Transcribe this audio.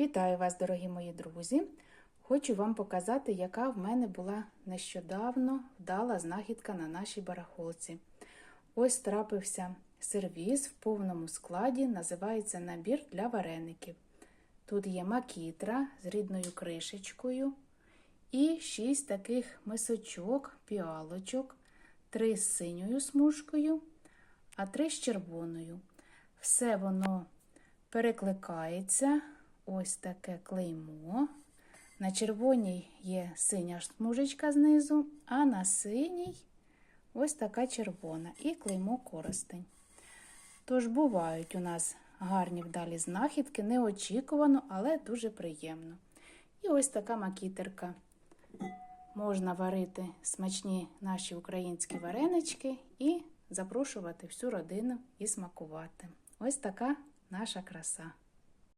Вітаю вас, дорогі мої друзі! Хочу вам показати, яка в мене була нещодавно вдала знахідка на нашій барахолці. Ось трапився сервіз в повному складі, називається набір для вареників. Тут є макітра з рідною кришечкою і шість таких мисочок, піалочок, три з синьою смужкою, а три з червоною. Все воно перекликається. Ось таке клеймо. На червоній є синя смужечка знизу, а на синій ось така червона і клеймо коростень. Тож бувають у нас гарні вдалі знахідки, неочікувано, але дуже приємно. І ось така макітерка. Можна варити смачні наші українські варенички і запрошувати всю родину і смакувати. Ось така наша краса.